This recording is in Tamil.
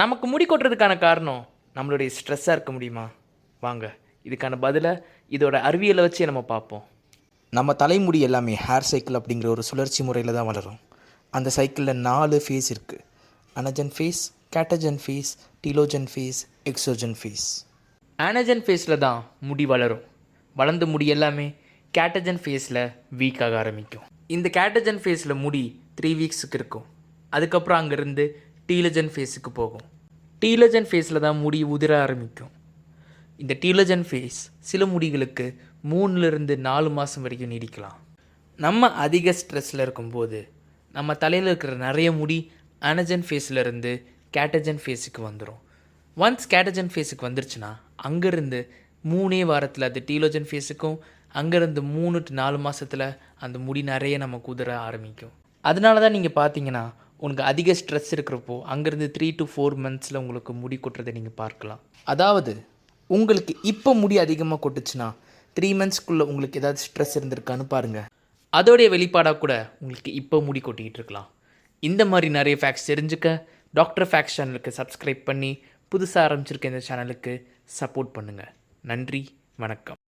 நமக்கு முடி கொட்டுறதுக்கான காரணம் நம்மளுடைய ஸ்ட்ரெஸ்ஸாக இருக்க முடியுமா? வாங்க இதுக்கான பதிலை இதோட அறிவியலை வச்சே நம்ம பார்ப்போம். நம்ம தலைமுடி எல்லாமே ஹேர் சைக்கிள் அப்படிங்கிற ஒரு சுழற்சி முறையில் தான் வளரும். அந்த சைக்கிளில் நாலு ஃபேஸ் இருக்குது anagen phase catagen phase telogen phase exogen phase ஆனஜன் ஃபேஸில் தான் முடி வளரும். வளர்ந்த முடி எல்லாமே கேட்டஜன் ஃபேஸில் வீக் ஆக ஆரம்பிக்கும். இந்த கேட்டஜன் ஃபேஸில் முடி த்ரீ வீக்ஸுக்கு இருக்கும். அதுக்கப்புறம் அங்கேருந்து டீலஜன் ஃபேஸுக்கு போகும். டீலஜன் ஃபேஸில் தான் முடி உதிர ஆரம்பிக்கும். இந்த டீலஜன் ஃபேஸ் சில முடிகளுக்கு மூணுலேருந்து நாலு மாதம் வரைக்கும் நீடிக்கலாம். நம்ம அதிக ஸ்ட்ரெஸ்ஸில் இருக்கும்போது நம்ம தலையில் இருக்கிற நிறைய முடி அனஜன் ஃபேஸில் இருந்து கேட்டஜன் ஃபேஸுக்கு வந்துடும் ஒன்ஸ் கேட்டஜன் ஃபேஸுக்கு வந்துருச்சுன்னா அங்கேருந்து மூணே வாரத்தில் அது டீலோஜன் ஃபேஸுக்கும் அங்கேருந்து மூணு டு நாலு மாதத்தில் அந்த முடி நிறைய நமக்கு உதிர ஆரம்பிக்கும். அதனால தான் நீங்கள் பார்த்தீங்கன்னா உனக்கு அதிக ஸ்ட்ரெஸ் இருக்கிறப்போ அங்கேருந்து த்ரீ டு ஃபோர் மந்த்ஸில் உங்களுக்கு முடி கொட்டுறதை நீங்கள் பார்க்கலாம். அதாவது உங்களுக்கு இப்போ முடி அதிகமாக கொட்டுச்சுன்னா த்ரீ மந்த்ஸ்க்குள்ளே உங்களுக்கு ஏதாவது ஸ்ட்ரெஸ் இருந்திருக்கான்னு பாருங்கள் அதோடைய வெளிப்பாடாக கூட உங்களுக்கு இப்போ முடி கொட்டிக்கிட்டு இருக்கலாம். இந்த மாதிரி நிறைய ஃபேக்ட்ஸ் தெரிஞ்சுக்க டாக்டர் ஃபேக்ஸ் சேனலுக்கு சப்ஸ்கிரைப் பண்ணி புதுசாக ஆரம்பிச்சிருக்க இந்த சேனலுக்கு சப்போர்ட் பண்ணுங்கள் நன்றி வணக்கம்.